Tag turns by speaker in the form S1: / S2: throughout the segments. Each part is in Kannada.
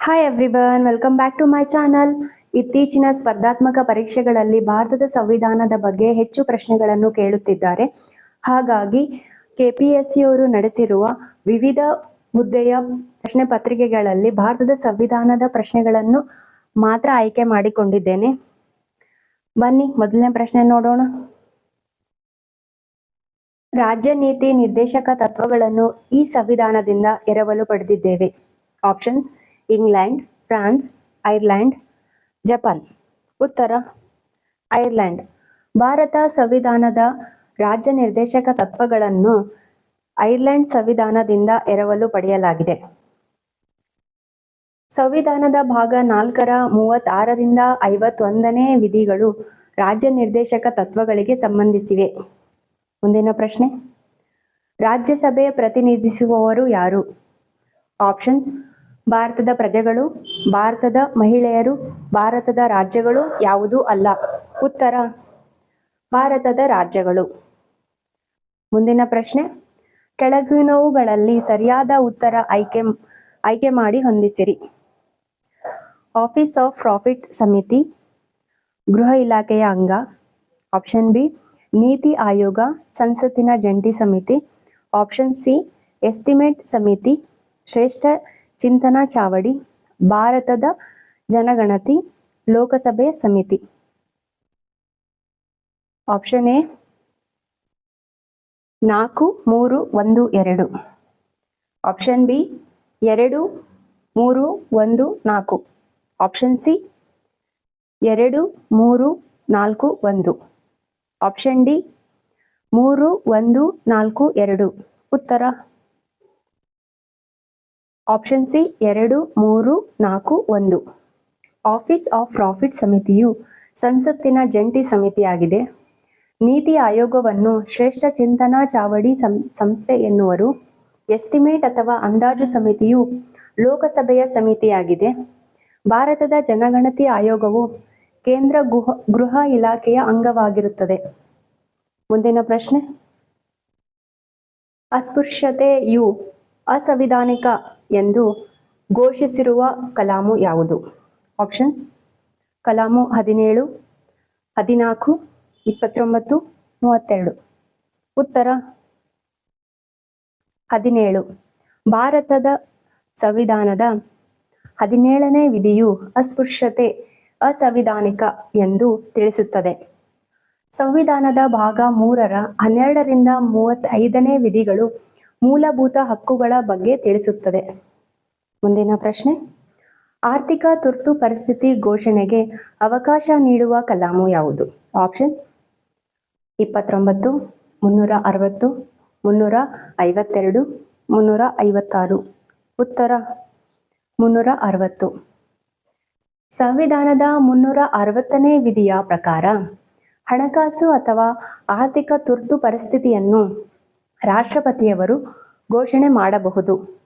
S1: Hi everyone welcome back to my channel ಇತ್ತೀಚಿನ ಸ್ಪರ್ಧಾತ್ಮಕ ಪರೀಕ್ಷೆಗಳಲ್ಲಿ ಭಾರತದ ಸಂವಿಧಾನದ ಬಗ್ಗೆ ಹೆಚ್ಚು ಪ್ರಶ್ನೆಗಳನ್ನು ಕೇಳುತ್ತಿದ್ದಾರೆ. ಹಾಗಾಗಿ ಕೆಪಿಎಸ್ಸಿಯವರು ನಡೆಸಿರುವ ವಿವಿಧ ಹುದ್ದೆಯ ಪ್ರಶ್ನೆ ಪತ್ರಿಕೆಗಳಲ್ಲಿ ಭಾರತದ ಸಂವಿಧಾನದ ಪ್ರಶ್ನೆಗಳನ್ನು ಮಾತ್ರ ಆಯ್ಕೆ ಮಾಡಿಕೊಂಡಿದ್ದೇನೆ. ಬನ್ನಿ, ಮೊದಲನೇ ಪ್ರಶ್ನೆ ನೋಡೋಣ. ರಾಜ್ಯ ನೀತಿ ನಿರ್ದೇಶಕ ತತ್ವಗಳನ್ನು ಈ ಸಂವಿಧಾನದಿಂದ ಎರವಲು ಪಡೆದಿದ್ದೇವೆ. Options England, France, Ireland, Japan. ಉತ್ತರ, ಐರ್ಲೆಂಡ್. ಭಾರತ ಸಂವಿಧಾನದ ರಾಜ್ಯ ನಿರ್ದೇಶಕ ತತ್ವಗಳನ್ನು ಐರ್ಲೆಂಡ್ ಸಂವಿಧಾನದಿಂದ ಎರವಲು ಪಡೆಯಲಾಗಿದೆ. ಸಂವಿಧಾನದ ಭಾಗ ನಾಲ್ಕರ ಮೂವತ್ತಾರರಿಂದ ಐವತ್ತೊಂದನೇ ವಿಧಿಗಳು ರಾಜ್ಯ ನಿರ್ದೇಶಕ ತತ್ವಗಳಿಗೆ ಸಂಬಂಧಿಸಿವೆ. ಮುಂದಿನ ಪ್ರಶ್ನೆ. ರಾಜ್ಯಸಭೆ ಪ್ರತಿನಿಧಿಸುವವರು ಯಾರು? ಆಪ್ಷನ್ಸ್ ಭಾರತದ ಪ್ರಜೆಗಳು, ಭಾರತದ ಮಹಿಳೆಯರು, ಭಾರತದ ರಾಜ್ಯಗಳು ಯಾವುದೂ ಅಲ್ಲ. ಉತ್ತರ, ಭಾರತದ ರಾಜ್ಯಗಳು. ಮುಂದಿನ ಪ್ರಶ್ನೆ. ಕೆಳಗಿನವುಗಳಲ್ಲಿ ಸರಿಯಾದ ಉತ್ತರ ಆಯ್ಕೆ ಆಯ್ಕೆ ಮಾಡಿ ಹೊಂದಿಸಿರಿ. ಆಫೀಸ್ ಆಫ್ ಪ್ರಾಫಿಟ್ ಸಮಿತಿ, ಗೃಹ ಇಲಾಖೆಯ ಅಂಗ, ಆಪ್ಷನ್ ಬಿ, ನೀತಿ ಆಯೋಗ, ಸಂಸತ್ತಿನ ಜಂಟಿ ಸಮಿತಿ, ಆಪ್ಷನ್ ಸಿ, ಎಸ್ಟಿಮೇಟ್ ಸಮಿತಿ, ಶ್ರೇಷ್ಠ ಚಿಂತನಾ ಚಾವಡಿ, ಭಾರತದ ಜನಗಣತಿ, ಲೋಕಸಭೆ ಸಮಿತಿ. ಆಪ್ಷನ್ ಎ, ನಾಲ್ಕು, ಮೂರು, ಒಂದು, ಎರಡು. ಆಪ್ಷನ್ ಬಿ, ಎರಡು, ಮೂರು, ಒಂದು, ನಾಲ್ಕು. ಆಪ್ಷನ್ ಸಿ, ಎರಡು, ಮೂರು, ನಾಲ್ಕು, ಒಂದು. ಆಪ್ಷನ್ ಡಿ, ಮೂರು, ಒಂದು, ನಾಲ್ಕು, ಎರಡು. ಉತ್ತರ. ಆಪ್ಷನ್ ಸಿ ಎರಡು, ಮೂರು, ನಾಲ್ಕು, ಒಂದು. ಆಫೀಸ್ ಆಫ್ ಪ್ರಾಫಿಟ್ ಸಮಿತಿಯು ಸಂಸತ್ತಿನ ಜಂಟಿ ಸಮಿತಿಯಾಗಿದೆ. ನೀತಿ ಆಯೋಗವನ್ನು ಶ್ರೇಷ್ಠ ಚಿಂತನಾ ಚಾವಡಿ ಸಂಸ್ಥೆ ಎನ್ನುವರು. ಎಸ್ಟಿಮೇಟ್ ಅಥವಾ ಅಂದಾಜು ಸಮಿತಿಯು ಲೋಕಸಭೆಯ ಸಮಿತಿಯಾಗಿದೆ. ಭಾರತದ ಜನಗಣತಿ ಆಯೋಗವು ಕೇಂದ್ರ ಗೃಹ ಗೃಹ ಇಲಾಖೆಯ ಅಂಗವಾಗಿರುತ್ತದೆ. ಮುಂದಿನ ಪ್ರಶ್ನೆ. ಅಸ್ಪೃಶ್ಯತೆಯು ಅಸಂವಿಧಾನಿಕ ಎಂದು ಘೋಷಿಸಿರುವ ಕಲಾಮು ಯಾವುದು? ಆಪ್ಷನ್ಸ್ ಕಲಾಮು ಹದಿನೇಳು, ಹದಿನಾಲ್ಕು, ಇಪ್ಪತ್ತೊಂಬತ್ತು, ಮೂವತ್ತೆರಡು. ಉತ್ತರ. ಹದಿನೇಳು. ಭಾರತದ ಸಂವಿಧಾನದ ಹದಿನೇಳನೇ ವಿಧಿಯು ಅಸ್ಪೃಶ್ಯತೆ, ಅಸಂವಿಧಾನಿಕ ಎಂದು ತಿಳಿಸುತ್ತದೆ. ಸಂವಿಧಾನದ ಭಾಗ ಮೂರರ ಹನ್ನೆರಡರಿಂದ ಮೂವತ್ತೈದನೇ ವಿಧಿಗಳು ಮೂಲಭೂತ ಹಕ್ಕುಗಳ ಬಗ್ಗೆ ತಿಳಿಸುತ್ತದೆ. ಮುಂದಿನ ಪ್ರಶ್ನೆ. ಆರ್ಥಿಕ ತುರ್ತು ಪರಿಸ್ಥಿತಿ ಘೋಷಣೆಗೆ ಅವಕಾಶ ನೀಡುವ ಕಲಾಮು ಯಾವುದು? ಆಪ್ಷನ್ ಇಪ್ಪತ್ತೊಂಬತ್ತು, ಮುನ್ನೂರ ಅರವತ್ತು, ಮುನ್ನೂರ ಐವತ್ತೆರಡು, ಮುನ್ನೂರ ಐವತ್ತಾರು. ಉತ್ತರ, ಮುನ್ನೂರ ಅರವತ್ತು. ಸಂವಿಧಾನದ ಮುನ್ನೂರ ಅರವತ್ತನೇ ವಿಧಿಯ ಪ್ರಕಾರ ಹಣಕಾಸು ಅಥವಾ ಆರ್ಥಿಕ ತುರ್ತು ಪರಿಸ್ಥಿತಿಯನ್ನು ರಾಷ್ಟ್ರಪತಿಯವರು ಘೋಷಣೆ ಮಾಡಬಹುದು.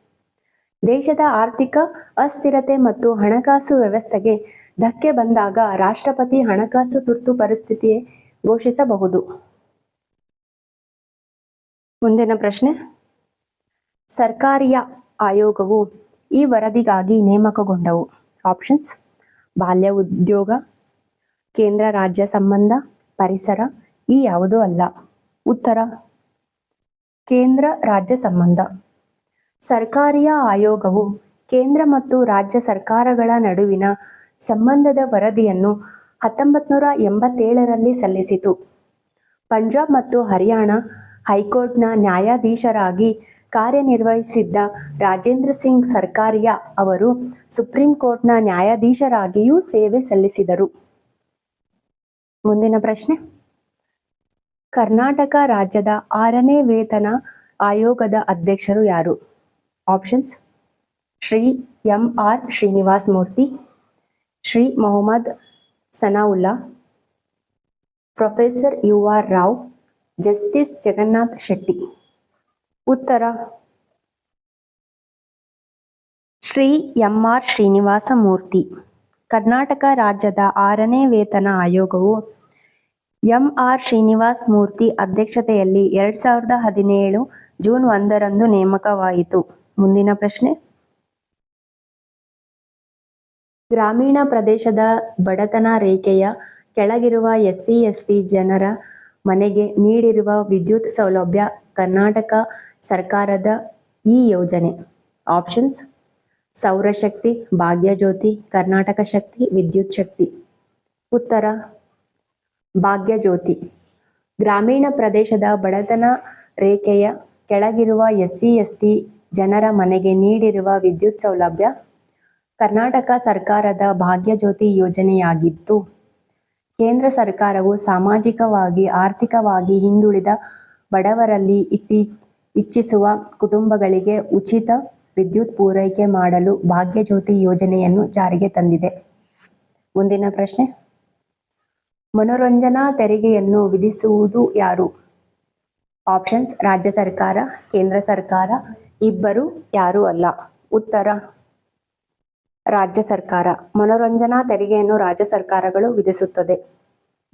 S1: ದೇಶದ ಆರ್ಥಿಕ ಅಸ್ಥಿರತೆ ಮತ್ತು ಹಣಕಾಸು ವ್ಯವಸ್ಥೆಗೆ ಧಕ್ಕೆ ಬಂದಾಗ ರಾಷ್ಟ್ರಪತಿ ಹಣಕಾಸು ತುರ್ತು ಪರಿಸ್ಥಿತಿಯೇ ಘೋಷಿಸಬಹುದು. ಮುಂದಿನ ಪ್ರಶ್ನೆ. ಸರ್ಕಾರಿಯ ಆಯೋಗವು ಈ ವರದಿಗಾಗಿ ನೇಮಕಗೊಂಡವು. ಆಪ್ಷನ್ಸ್. ಬಾಲ್ಯ ಉದ್ಯೋಗ, ಕೇಂದ್ರ ರಾಜ್ಯ ಸಂಬಂಧ, ಪರಿಸರ ಈ ಯಾವುದೂ ಅಲ್ಲ. ಉತ್ತರ. ಕೇಂದ್ರ ರಾಜ್ಯ ಸಂಬಂಧ. ಸರ್ಕಾರಿಯ ಆಯೋಗವು ಕೇಂದ್ರ ಮತ್ತು ರಾಜ್ಯ ಸರ್ಕಾರಗಳ ನಡುವಿನ ಸಂಬಂಧದ ವರದಿಯನ್ನು ಹತ್ತೊಂಬತ್ತು ನೂರ ಎಂಬತ್ತೇಳರಲ್ಲಿ ಸಲ್ಲಿಸಿತು. ಪಂಜಾಬ್ ಮತ್ತು ಹರಿಯಾಣ ಹೈಕೋರ್ಟ್ನ ನ್ಯಾಯಾಧೀಶರಾಗಿ ಕಾರ್ಯನಿರ್ವಹಿಸಿದ್ದ ರಾಜೇಂದ್ರ ಸಿಂಗ್ ಸರ್ಕಾರಿಯ ಅವರು ಸುಪ್ರೀಂ ಕೋರ್ಟ್ನ ನ್ಯಾಯಾಧೀಶರಾಗಿಯೂ ಸೇವೆ ಸಲ್ಲಿಸಿದರು. ಮುಂದಿನ ಪ್ರಶ್ನೆ. ಕರ್ನಾಟಕ ರಾಜ್ಯದ ಆರನೇ ವೇತನ ಆಯೋಗದ ಅಧ್ಯಕ್ಷರು ಯಾರು? Options, Shri M R Srinivas Murthy, Shri Mohammed Sanaulla, professor U R Rao, justice Jagannath Shetty. ಉತ್ತರ, ಶ್ರೀ ಎಂ ಆರ್ ಶ್ರೀನಿವಾಸ ಮೂರ್ತಿ. ಕರ್ನಾಟಕ ರಾಜ್ಯದ ಆರನೇ ವೇತನ ಆಯೋಗವು ಎಂ ಆರ್ ಶ್ರೀನಿವಾಸ್ ಮೂರ್ತಿ ಅಧ್ಯಕ್ಷತೆಯಲ್ಲಿ ಎರಡ್ ಸಾವಿರದ ಹದಿನೇಳು ಜೂನ್ ಒಂದರಂದು ನೇಮಕವಾಯಿತು. ಮುಂದಿನ ಪ್ರಶ್ನೆ. ಗ್ರಾಮೀಣ ಪ್ರದೇಶದ ಬಡತನ ರೇಖೆಯ ಕೆಳಗಿರುವ ಎಸ್ಸಿ, ಎಸ್ಟಿ ಜನರ ಮನೆಗೆ ನೀಡಿರುವ ವಿದ್ಯುತ್ ಸೌಲಭ್ಯ ಕರ್ನಾಟಕ ಸರ್ಕಾರದ ಈ ಯೋಜನೆ. ಆಪ್ಷನ್ಸ್. ಸೌರಶಕ್ತಿ, ಭಾಗ್ಯಜ್ಯೋತಿ, ಕರ್ನಾಟಕ ಶಕ್ತಿ, ವಿದ್ಯುತ್ ಶಕ್ತಿ. ಉತ್ತರ. ಭಾಗ್ಯಜ್ಯೋತಿ. ಗ್ರಾಮೀಣ ಪ್ರದೇಶದ ಬಡತನ ರೇಖೆಯ ಕೆಳಗಿರುವ ಎಸ್ಸಿ, ಎಸ್ಟಿ ಜನರ ಮನೆಗೆ ನೀಡಿರುವ ವಿದ್ಯುತ್ ಸೌಲಭ್ಯ ಕರ್ನಾಟಕ ಸರ್ಕಾರದ ಭಾಗ್ಯಜ್ಯೋತಿ ಯೋಜನೆಯಾಗಿತ್ತು. ಕೇಂದ್ರ ಸರ್ಕಾರವು ಸಾಮಾಜಿಕವಾಗಿ, ಆರ್ಥಿಕವಾಗಿ ಹಿಂದುಳಿದ ಬಡವರಲ್ಲಿ ಇತ್ತಿ, ಇಚ್ಛಿಸುವ ಕುಟುಂಬಗಳಿಗೆ ಉಚಿತ ವಿದ್ಯುತ್ ಪೂರೈಕೆ ಮಾಡಲು ಭಾಗ್ಯಜ್ಯೋತಿ ಯೋಜನೆಯನ್ನು ಜಾರಿಗೆ ತಂದಿದೆ. ಮುಂದಿನ ಪ್ರಶ್ನೆ. ಮನೋರಂಜನಾ ತೆರಿಗೆಯನ್ನು ವಿಧಿಸುವುದು ಯಾರು? ಆಪ್ಷನ್ಸ್, ರಾಜ್ಯ ಸರ್ಕಾರ, ಕೇಂದ್ರ ಸರ್ಕಾರ, ಇಬ್ಬರು ಯಾರು ಅಲ್ಲ. ಉತ್ತರ, ರಾಜ್ಯ ಸರ್ಕಾರ. ಮನೋರಂಜನಾ ತೆರಿಗೆಯನ್ನು ರಾಜ್ಯ ಸರ್ಕಾರಗಳು ವಿಧಿಸುತ್ತದೆ.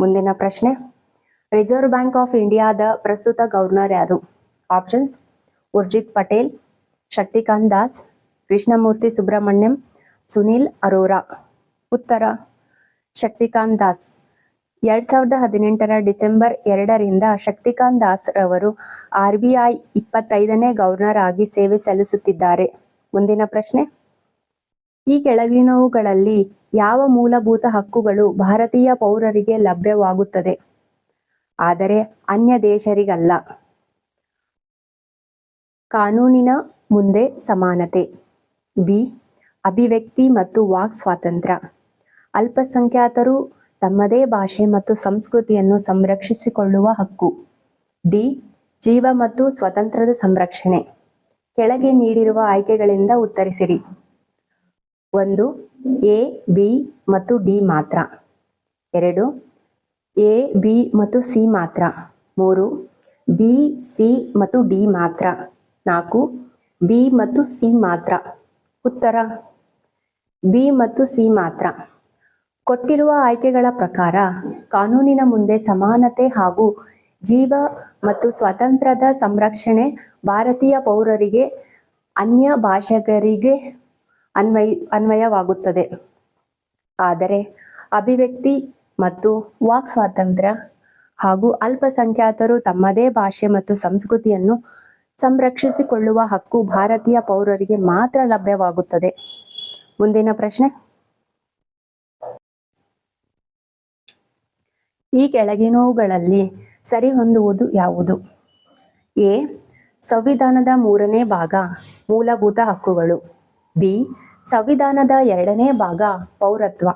S1: ಮುಂದಿನ ಪ್ರಶ್ನೆ, ರಿಸರ್ವ್ ಬ್ಯಾಂಕ್ ಆಫ್ ಇಂಡಿಯಾದ ಪ್ರಸ್ತುತ ಗವರ್ನರ್ ಯಾರು? ಆಪ್ಷನ್ಸ್, ಉರ್ಜಿತ್ ಪಟೇಲ್, ಶಕ್ತಿಕಾಂತ್ ದಾಸ್, ಕೃಷ್ಣಮೂರ್ತಿ ಸುಬ್ರಹ್ಮಣ್ಯಂ, ಸುನೀಲ್ ಅರೋರಾ. ಉತ್ತರ, ಶಕ್ತಿಕಾಂತ್ ದಾಸ್. ಎರಡ್ ಸಾವಿರದ ಹದಿನೆಂಟರ ಡಿಸೆಂಬರ್ ಎರಡರಿಂದ ಶಕ್ತಿಕಾಂತ್ ದಾಸ್ ರವರು ಆರ್ ಬಿ ಐ ಇಪ್ಪತ್ತೈದನೇ ಗವರ್ನರ್ ಆಗಿ ಸೇವೆ ಸಲ್ಲಿಸುತ್ತಿದ್ದಾರೆ. ಮುಂದಿನ ಪ್ರಶ್ನೆ. ಈ ಕೆಳಗಿನವುಗಳಲ್ಲಿ ಯಾವ ಮೂಲಭೂತ ಹಕ್ಕುಗಳು ಭಾರತೀಯ ಪೌರರಿಗೆ ಲಭ್ಯವಾಗುತ್ತದೆ? ಆದರೆ ಅನ್ಯ ದೇಶರಿಗಲ್ಲ. ಕಾನೂನಿನ ಮುಂದೆ ಸಮಾನತೆ. ಬಿ. ಅಭಿವ್ಯಕ್ತಿ ಮತ್ತು ವಾಕ್ ಸ್ವಾತಂತ್ರ್ಯ. ಅಲ್ಪಸಂಖ್ಯಾತರು ತಮ್ಮದೇ ಭಾಷೆ ಮತ್ತು ಸಂಸ್ಕೃತಿಯನ್ನು ಸಂರಕ್ಷಿಸಿಕೊಳ್ಳುವ ಹಕ್ಕು. ಡಿ. ಜೀವ ಮತ್ತು ಸ್ವತಂತ್ರದ ಸಂರಕ್ಷಣೆ. ಕೆಳಗೆ ನೀಡಿರುವ ಆಯ್ಕೆಗಳಿಂದ ಉತ್ತರಿಸಿರಿ. ಒಂದು, ಎ, ಬಿ ಮತ್ತು ಡಿ ಮಾತ್ರ. ಎರಡು, ಎ, ಬಿ ಮತ್ತು ಸಿ ಮಾತ್ರ. ಮೂರು, ಬಿ, ಸಿ ಮತ್ತು ಡಿ ಮಾತ್ರ. ನಾಲ್ಕು, ಬಿ ಮತ್ತು ಸಿ ಮಾತ್ರ. ಉತ್ತರ, ಬಿ ಮತ್ತು ಸಿ ಮಾತ್ರ. ಕೊಟ್ಟಿರುವ ಆಯ್ಕೆಗಳ ಪ್ರಕಾರ ಕಾನೂನಿನ ಮುಂದೆ ಸಮಾನತೆ ಹಾಗೂ ಜೀವ ಮತ್ತು ಸ್ವಾತಂತ್ರ್ಯದ ಸಂರಕ್ಷಣೆ ಭಾರತೀಯ ಪೌರರಿಗೆ, ಅನ್ಯ ಭಾಷಿಗರಿಗೆ ಅನ್ವಯ, ಅನ್ವಯವಾಗುತ್ತದೆ. ಆದರೆ ಅಭಿವ್ಯಕ್ತಿ ಮತ್ತು ವಾಕ್ ಸ್ವಾತಂತ್ರ್ಯ ಹಾಗೂ ಅಲ್ಪಸಂಖ್ಯಾತರು ತಮ್ಮದೇ ಭಾಷೆ ಮತ್ತು ಸಂಸ್ಕೃತಿಯನ್ನು ಸಂರಕ್ಷಿಸಿಕೊಳ್ಳುವ ಹಕ್ಕು ಭಾರತೀಯ ಪೌರರಿಗೆ ಮಾತ್ರ ಲಭ್ಯವಾಗುತ್ತದೆ. ಮುಂದಿನ ಪ್ರಶ್ನೆ. ಈ ಕೆಳಗಿನವುಗಳಲ್ಲಿ ಸರಿಹೊಂದುವುದು ಯಾವುದು? ಎ. ಸಂವಿಧಾನದ ಮೂರನೇ ಭಾಗ, ಮೂಲಭೂತ ಹಕ್ಕುಗಳು. ಬಿ. ಸಂವಿಧಾನದ ಎರಡನೇ ಭಾಗ, ಪೌರತ್ವ.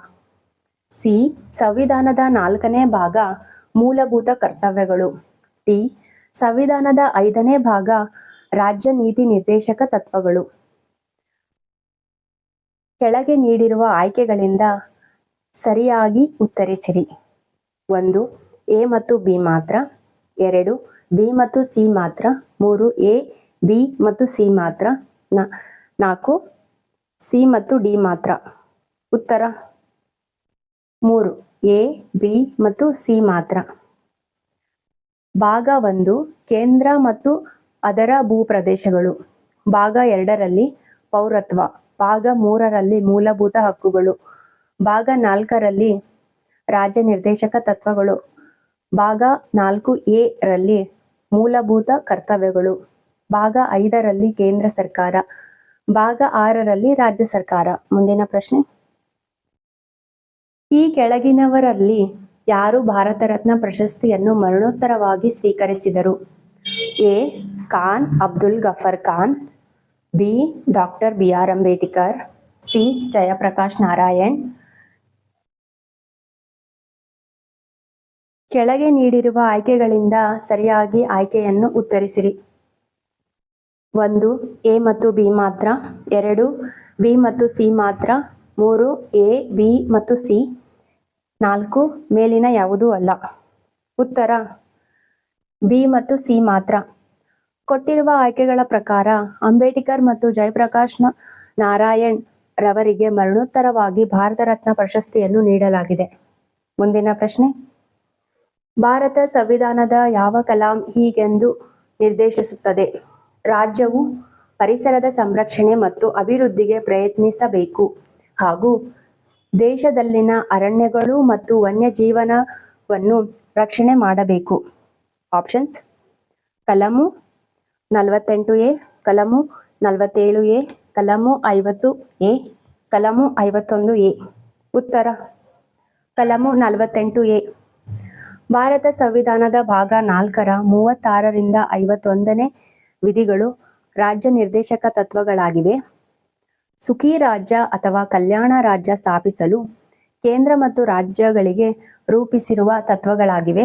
S1: ಸಿ. ಸಂವಿಧಾನದ ನಾಲ್ಕನೇ ಭಾಗ, ಮೂಲಭೂತ ಕರ್ತವ್ಯಗಳು. ಟಿ ಸಂವಿಧಾನದ ಐದನೇ ಭಾಗ, ರಾಜ್ಯ ನೀತಿ ನಿರ್ದೇಶಕ ತತ್ವಗಳು. ಕೆಳಗೆ ನೀಡಿರುವ ಆಯ್ಕೆಗಳಿಂದ ಸರಿಯಾಗಿ ಉತ್ತರಿಸಿರಿ. ಒಂದು, ಎ ಮತ್ತು ಬಿ ಮಾತ್ರ. ಎರಡು, ಬಿ ಮತ್ತು ಸಿ ಮಾತ್ರ. ಮೂರು, ಎ, ಬಿ ಮತ್ತು ಸಿ ಮಾತ್ರ. ನಾಲ್ಕು, ಸಿ ಮತ್ತು ಡಿ ಮಾತ್ರ. ಉತ್ತರ. ಮೂರು, ಎ, ಬಿ ಮತ್ತು ಸಿ ಮಾತ್ರ. ಭಾಗ ಒಂದು, ಕೇಂದ್ರ ಮತ್ತು ಅದರ ಭೂಪ್ರದೇಶಗಳು. ಭಾಗ ಎರಡರಲ್ಲಿ ಪೌರತ್ವ. ಭಾಗ ಮೂರರಲ್ಲಿ ಮೂಲಭೂತ ಹಕ್ಕುಗಳು. ಭಾಗ ನಾಲ್ಕರಲ್ಲಿ ರಾಜ್ಯ ನಿರ್ದೇಶಕ ತತ್ವಗಳು. ಭಾಗ ನಾಲ್ಕು ಎ ರಲ್ಲಿ ಮೂಲಭೂತ ಕರ್ತವ್ಯಗಳು. ಭಾಗ ಐದರಲ್ಲಿ ಕೇಂದ್ರ ಸರ್ಕಾರ. ಭಾಗ ಆರರಲ್ಲಿ ರಾಜ್ಯ ಸರ್ಕಾರ. ಮುಂದಿನ ಪ್ರಶ್ನೆ. ಈ ಕೆಳಗಿನವರಲ್ಲಿ ಯಾರು ಭಾರತ ರತ್ನ ಪ್ರಶಸ್ತಿಯನ್ನು ಮರಣೋತ್ತರವಾಗಿ ಸ್ವೀಕರಿಸಿದರು? A. Khan Abdul Ghaffar Khan. B. Doctor B. R. Ambedkar. C. Jayaprakash Narayan. ಕೆಳಗೆ ನೀಡಿರುವ ಆಯ್ಕೆಗಳಿಂದ ಸರಿಯಾಗಿ ಆಯ್ಕೆಯನ್ನು ಉತ್ತರಿಸಿರಿ. ಒಂದು, ಎ ಮತ್ತು ಬಿ ಮಾತ್ರ. ಎರಡು ಬಿ ಮತ್ತು ಸಿ ಮಾತ್ರ. ಮೂರು, ಎ, ಬಿ ಮತ್ತು ಸಿ. ನಾಲ್ಕು, ಮೇಲಿನ ಯಾವುದೂ ಅಲ್ಲ. ಉತ್ತರ, ಬಿ ಮತ್ತು ಸಿ ಮಾತ್ರ. ಕೊಟ್ಟಿರುವ ಆಯ್ಕೆಗಳ ಪ್ರಕಾರ ಅಂಬೇಡ್ಕರ್ ಮತ್ತು ಜಯಪ್ರಕಾಶ್ ನಾರಾಯಣ್ ರವರಿಗೆ ಮರಣೋತ್ತರವಾಗಿ ಭಾರತ ರತ್ನ ಪ್ರಶಸ್ತಿಯನ್ನು ನೀಡಲಾಗಿದೆ. ಮುಂದಿನ ಪ್ರಶ್ನೆ. ಭಾರತ ಸಂವಿಧಾನದ ಯಾವ ಕಲಾಂ ಹೀಗೆಂದು ನಿರ್ದೇಶಿಸುತ್ತದೆ? ರಾಜ್ಯವು ಪರಿಸರದ ಸಂರಕ್ಷಣೆ ಮತ್ತು ಅಭಿವೃದ್ಧಿಗೆ ಪ್ರಯತ್ನಿಸಬೇಕು ಹಾಗೂ ದೇಶದಲ್ಲಿನ ಅರಣ್ಯಗಳು ಮತ್ತು ವನ್ಯಜೀವನವನ್ನು ರಕ್ಷಣೆ ಮಾಡಬೇಕು. ಆಪ್ಷನ್ಸ್, ಕಲಮು ನಲವತ್ತೆಂಟು ಎ, ಕಲಮು ನಲವತ್ತೇಳು ಎ, ಕಲಮು ಐವತ್ತು ಎ, ಕಲಮು ಐವತ್ತೊಂದು ಎ. ಉತ್ತರ, ಕಲಮು ನಲವತ್ತೆಂಟು ಎ. ಭಾರತ ಸಂವಿಧಾನದ ಭಾಗ ನಾಲ್ಕರ ಮೂವತ್ತಾರರಿಂದ ಐವತ್ತೊಂದನೇ ವಿಧಿಗಳು ರಾಜ್ಯ ನಿರ್ದೇಶಕ ತತ್ವಗಳಾಗಿವೆ. ಸುಖಿ ರಾಜ್ಯ ಅಥವಾ ಕಲ್ಯಾಣ ರಾಜ್ಯ ಸ್ಥಾಪಿಸಲು ಕೇಂದ್ರ ಮತ್ತು ರಾಜ್ಯಗಳಿಗೆ ರೂಪಿಸಿರುವ ತತ್ವಗಳಾಗಿವೆ.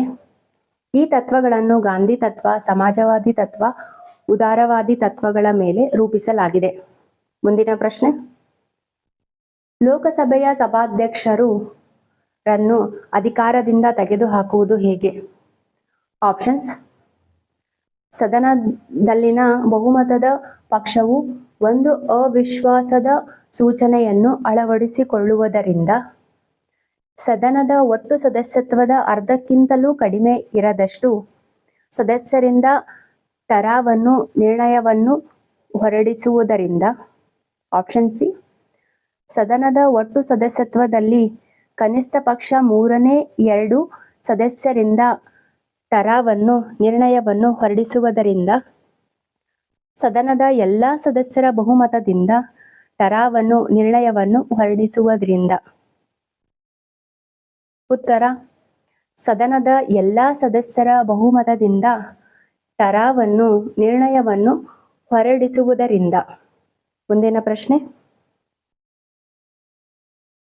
S1: ಈ ತತ್ವಗಳನ್ನು ಗಾಂಧಿ ತತ್ವ, ಸಮಾಜವಾದಿ ತತ್ವ, ಉದಾರವಾದಿ ತತ್ವಗಳ ಮೇಲೆ ರೂಪಿಸಲಾಗಿದೆ. ಮುಂದಿನ ಪ್ರಶ್ನೆ. ಲೋಕಸಭೆಯ ಸಭಾಧ್ಯಕ್ಷರು ರನ್ನು ಅಧಿಕಾರದಿಂದ ತೆಗೆದುಹಾಕುವುದು ಹೇಗೆ? ಆಪ್ಷನ್ಸ್ ಸದನದಲ್ಲಿನ ಬಹುಮತದ ಪಕ್ಷವು ಒಂದು ಅವಿಶ್ವಾಸದ ಸೂಚನೆಯನ್ನು ಅಳವಡಿಸಿಕೊಳ್ಳುವುದರಿಂದ ಸದನದ ಒಟ್ಟು ಸದಸ್ಯತ್ವದ ಅರ್ಧಕ್ಕಿಂತಲೂ ಕಡಿಮೆ ಇರದಷ್ಟು ಸದಸ್ಯರಿಂದ ತರಾವನ್ನು, ನಿರ್ಣಯವನ್ನು ಹೊರಡಿಸುವುದರಿಂದ. ಆಪ್ಷನ್ ಸಿ ಸದನದ ಒಟ್ಟು ಸದಸ್ಯತ್ವದಲ್ಲಿ ಕನಿಷ್ಠ ಪಕ್ಷ ಮೂರನೇ ಎರಡು ಸದಸ್ಯರಿಂದ ತರಾವನ್ನು, ನಿರ್ಣಯವನ್ನು ಹೊರಡಿಸುವುದರಿಂದ ಸದನದ ಎಲ್ಲ ಸದಸ್ಯರ ಬಹುಮತದಿಂದ ತರಾವನ್ನು, ನಿರ್ಣಯವನ್ನು ಹೊರಡಿಸುವುದರಿಂದ. ಉತ್ತರ, ಸದನದ ಎಲ್ಲ ಸದಸ್ಯರ ಬಹುಮತದಿಂದ ತರಾವನ್ನು, ನಿರ್ಣಯವನ್ನು ಹೊರಡಿಸುವುದರಿಂದ. ಮುಂದಿನ ಪ್ರಶ್ನೆ.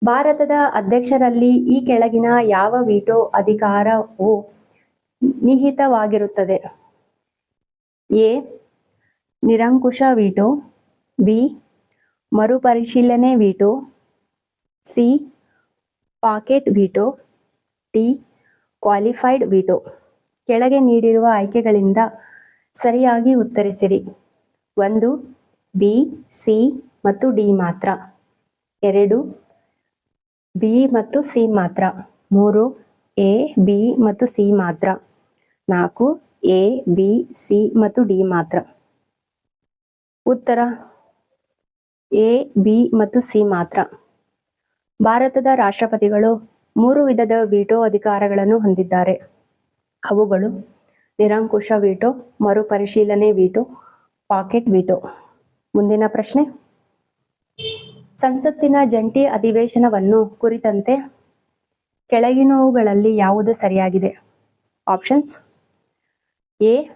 S1: ಭಾರತದ ಅಧ್ಯಕ್ಷರಲ್ಲಿ ಈ ಕೆಳಗಿನ ಯಾವ ವೀಟೋ ಅಧಿಕಾರವು ನಿಹಿತವಾಗಿರುತ್ತದೆ? ಎ. ನಿರಂಕುಶ veto, B. ಮರುಪರಿಶೀಲನೆ veto, C. Pocket veto D qualified veto. ಕೆಳಗೆ ನೀಡಿರುವ ಆಯ್ಕೆಗಳಿಂದ ಸರಿಯಾಗಿ ಉತ್ತರಿಸಿರಿ. ಒಂದು, ಬಿ, ಸಿ ಮತ್ತು ಡಿ ಮಾತ್ರ. ಎರಡು ಬಿ ಮತ್ತು ಸಿ ಮಾತ್ರ. ಮೂರು, ಎ, ಬಿ ಮತ್ತು ಸಿ ಮಾತ್ರ. ನಾಲ್ಕು, ಎ, ಬಿ, ಸಿ ಮತ್ತು ಡಿ ಮಾತ್ರ. ಉತ್ತರ, ಎ, ಬಿ ಮತ್ತು ಸಿ ಮಾತ್ರ. ಭಾರತದ ರಾಷ್ಟ್ರಪತಿಗಳು ಮೂರು ವಿಧದ ವೀಟೋ ಅಧಿಕಾರಗಳನ್ನು ಹೊಂದಿದ್ದಾರೆ. ಅವುಗಳು ನಿರಂಕುಶ ವೀಟೋ, ಮರುಪರಿಶೀಲನೆ ವೀಟೋ, ಪಾಕೆಟ್ ವೀಟೋ. ಮುಂದಿನ ಪ್ರಶ್ನೆ. ಸಂಸತ್ತಿನ ಜಂಟಿ ಅಧಿವೇಶನವನ್ನು ಕುರಿತಂತೆ ಕೆಳಗಿನವುಗಳಲ್ಲಿ ಯಾವುದು ಸರಿಯಾಗಿದೆ? ಆಪ್ಷನ್ಸ್. ಎ.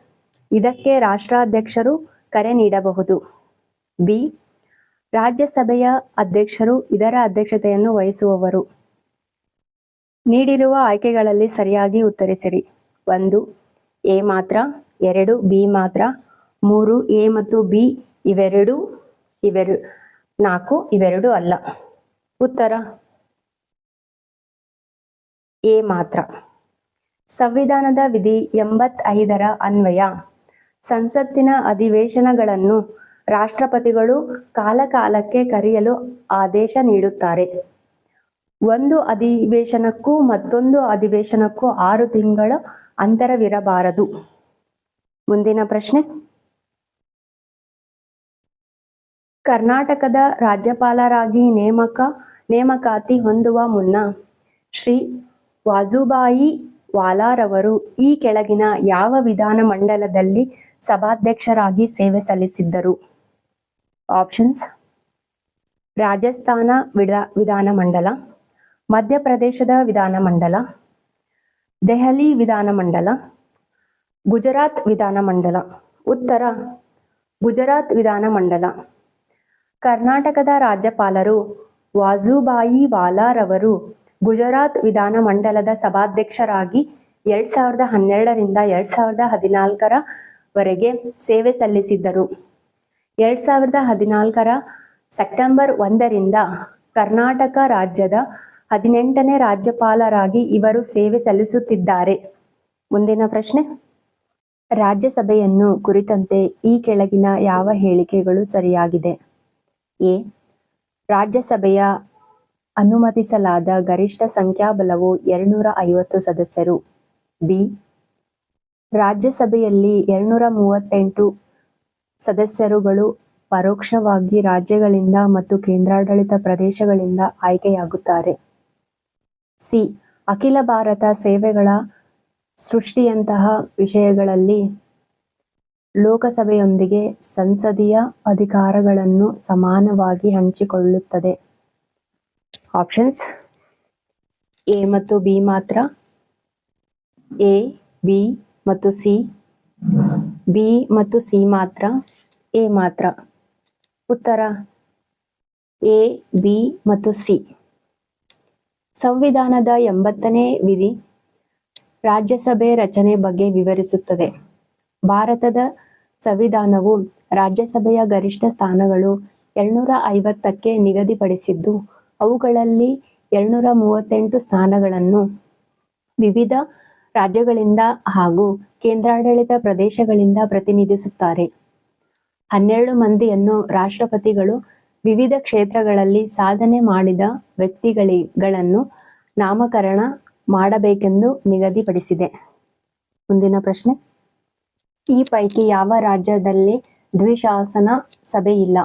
S1: ಇದಕ್ಕೆ ರಾಷ್ಟ್ರಾಧ್ಯಕ್ಷರು ಕರೆ ನೀಡಬಹುದು. ಬಿ. ರಾಜ್ಯಸಭೆಯ ಅಧ್ಯಕ್ಷರು ಇದರ ಅಧ್ಯಕ್ಷತೆಯನ್ನು ವಹಿಸುವವರು. ನೀಡಿರುವ ಆಯ್ಕೆಗಳಲ್ಲಿ ಸರಿಯಾಗಿ ಉತ್ತರಿಸಿರಿ. ಒಂದು, ಎ ಮಾತ್ರ, ಎರಡು, ಬಿ ಮಾತ್ರ, ಮೂರು, ಎ ಮತ್ತು ಬಿ ಇವೆರಡು ಇವೆರಡು ನಾಲ್ಕು, ಇವೆರಡು ಅಲ್ಲ. ಉತ್ತರ? ಎ ಮಾತ್ರ. ಸಂವಿಧಾನದ ವಿಧಿ ಎಂಬತ್ತೈದರ ಅನ್ವಯ. ಸಂಸತ್ತಿನ ಅಧಿವೇಶನಗಳನ್ನು ರಾಷ್ಟ್ರಪತಿಗಳು ಕಾಲಕಾಲಕ್ಕೆ ಕರೆಯಲು ಆದೇಶ ನೀಡುತ್ತಾರೆ. ಒಂದು ಅಧಿವೇಶನಕ್ಕೂ ಮತ್ತೊಂದು ಅಧಿವೇಶನಕ್ಕೂ ಆರು ತಿಂಗಳ ಅಂತರವಿರಬಾರದು. ಮುಂದಿನ ಪ್ರಶ್ನೆ. ಕರ್ನಾಟಕದ ರಾಜ್ಯಪಾಲರಾಗಿ ನೇಮಕ, ನೇಮಕಾತಿ ಹೊಂದುವ ಮುನ್ನ ಶ್ರೀ ವಾಜುಬಾಯಿ ವಾಲಾರವರು ಈ ಕೆಳಗಿನ ಯಾವ ವಿಧಾನಮಂಡಲದಲ್ಲಿ ಸಭಾಧ್ಯಕ್ಷರಾಗಿ ಸೇವೆ ಸಲ್ಲಿಸಿದ್ದರು? ಆಪ್ಷನ್ಸ್, ರಾಜಸ್ಥಾನ ವಿಧ ವಿಧಾನಮಂಡಲ ಮಧ್ಯಪ್ರದೇಶದ ವಿಧಾನಮಂಡಲ ದೆಹಲಿ ವಿಧಾನಮಂಡಲ ಗುಜರಾತ್ ವಿಧಾನಮಂಡಲ ಉತ್ತರ ಗುಜರಾತ್ ವಿಧಾನಮಂಡಲ ಕರ್ನಾಟಕದ ರಾಜ್ಯಪಾಲರು ವಾಜುಬಾಯಿ ವಾಲಾರವರು ಗುಜರಾತ್ ವಿಧಾನಮಂಡಲದ ಸಭಾಧ್ಯಕ್ಷರಾಗಿ ಎರಡ್ ಸಾವಿರದ ಹನ್ನೆರಡರಿಂದ ಎರಡ್ ಸಾವಿರದ ಹದಿನಾಲ್ಕರ ವರೆಗೆ ಸೇವೆ ಸಲ್ಲಿಸಿದ್ದರು. ಎರಡ್ ಸಾವಿರದ ಹದಿನಾಲ್ಕರ ಸೆಪ್ಟೆಂಬರ್ ಒಂದರಿಂದ ಕರ್ನಾಟಕ ರಾಜ್ಯದ ಹದಿನೆಂಟನೇ ರಾಜ್ಯಪಾಲರಾಗಿ ಇವರು ಸೇವೆ ಸಲ್ಲಿಸುತ್ತಿದ್ದಾರೆ. ಮುಂದಿನ ಪ್ರಶ್ನೆ. ರಾಜ್ಯಸಭೆಯನ್ನು ಕುರಿತಂತೆ ಈ ಕೆಳಗಿನ ಯಾವ ಹೇಳಿಕೆಗಳು ಸರಿಯಾಗಿದೆ? ಎ ರಾಜ್ಯಸಭೆಯ ಅನುಮತಿಸಲಾದ ಗರಿಷ್ಠ ಸಂಖ್ಯಾಬಲವು ಎರಡುನೂರ ಐವತ್ತು ಸದಸ್ಯರು. ಬಿ. ರಾಜ್ಯಸಭೆಯಲ್ಲಿ ಎರಡುನೂರ ಮೂವತ್ತೆಂಟು ಸದಸ್ಯರುಗಳು ಪರೋಕ್ಷವಾಗಿ ರಾಜ್ಯಗಳಿಂದ ಮತ್ತು ಕೇಂದ್ರಾಡಳಿತ ಪ್ರದೇಶಗಳಿಂದ ಆಯ್ಕೆಯಾಗುತ್ತಾರೆ. ಸಿ. ಅಖಿಲ ಭಾರತ ಸೇವೆಗಳ ಸೃಷ್ಟಿಯಂತಹ ವಿಷಯಗಳಲ್ಲಿ ಲೋಕಸಭೆಯೊಂದಿಗೆ ಸಂಸದೀಯ ಅಧಿಕಾರಗಳನ್ನು ಸಮಾನವಾಗಿ ಹಂಚಿಕೊಳ್ಳುತ್ತದೆ. ಆಪ್ಷನ್ಸ್ ಎ ಮತ್ತು ಬಿ ಮಾತ್ರ. ಎ ಬಿ ಮತ್ತು ಸಿ ಬಿ ಮತ್ತು ಸಿ ಮಾತ್ರ. ಎ ಮಾತ್ರ. ಉತ್ತರ? ಎ ಬಿ ಮತ್ತು ಸಿ ಸಂವಿಧಾನದ ಎಂಬತ್ತನೇ ವಿಧಿ ರಾಜ್ಯಸಭೆ ರಚನೆ ಬಗ್ಗೆ ವಿವರಿಸುತ್ತದೆ. ಭಾರತದ ಸಂವಿಧಾನವು ರಾಜ್ಯಸಭೆಯ ಗರಿಷ್ಠ ಸ್ಥಾನಗಳು ಎರಡ್ನೂರ ಐವತ್ತಕ್ಕೆ ನಿಗದಿಪಡಿಸಿದ್ದು, ಅವುಗಳಲ್ಲಿ ಎರಡ್ನೂರ ಮೂವತ್ತೆಂಟು ಸ್ಥಾನಗಳನ್ನು ವಿವಿಧ ರಾಜ್ಯಗಳಿಂದ ಹಾಗೂ ಕೇಂದ್ರಾಡಳಿತ ಪ್ರದೇಶಗಳಿಂದ ಪ್ರತಿನಿಧಿಸುತ್ತಾರೆ. ಹನ್ನೆರಡು ಮಂದಿಯನ್ನು ರಾಷ್ಟ್ರಪತಿಗಳು ವಿವಿಧ ಕ್ಷೇತ್ರಗಳಲ್ಲಿ ಸಾಧನೆ ಮಾಡಿದ ವ್ಯಕ್ತಿಗಳಿಗಳನ್ನು ನಾಮಕರಣ ಮಾಡಬೇಕೆಂದು ನಿಗದಿಪಡಿಸಿದೆ. ಮುಂದಿನ ಪ್ರಶ್ನೆ. ಈ ಪೈಕಿ ಯಾವ ರಾಜ್ಯದಲ್ಲಿ ದ್ವಿಶಾಸನ ಸಭೆ ಇಲ್ಲ?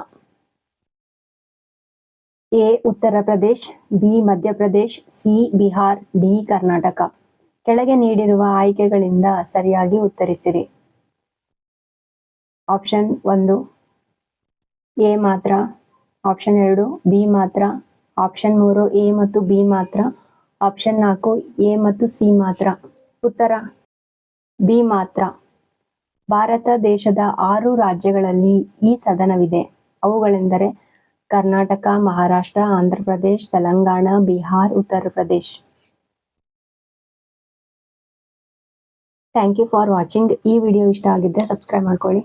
S1: A. Uttar Pradesh, B. Madhya Pradesh C. Bihar, D. Karnataka. ಕೆಳಗೆ ನೀಡಿರುವ ಆಯ್ಕೆಗಳಿಂದ ಸರಿಯಾಗಿ ಉತ್ತರಿಸಿರಿ. ಆಪ್ಷನ್ ಒಂದು, ಎ ಮಾತ್ರ. ಆಪ್ಷನ್ ಎರಡು, ಬಿ ಮಾತ್ರ. ಆಪ್ಷನ್ ಮೂರು, ಎ ಮತ್ತು ಬಿ ಮಾತ್ರ. ಆಪ್ಷನ್ ನಾಲ್ಕು, ಎ ಮತ್ತು ಸಿ ಮಾತ್ರ. ಉತ್ತರ, ಬಿ ಮಾತ್ರ. ಭಾರತ ದೇಶದ ಆರು ರಾಜ್ಯಗಳಲ್ಲಿ ಈ ಸದನವಿದೆ. ಅವುಗಳೆಂದರೆ Karnataka, Maharashtra, Andhra Pradesh, Telangana, Bihar, Uttar Pradesh. Thank you for watching ಈ ವಿಡಿಯೋ ಇಷ್ಟ ಆಗಿದ್ದರೆ ಸಬ್ಸ್ಕ್ರೈಬ್ ಮಾಡ್ಕೊಳ್ಳಿ.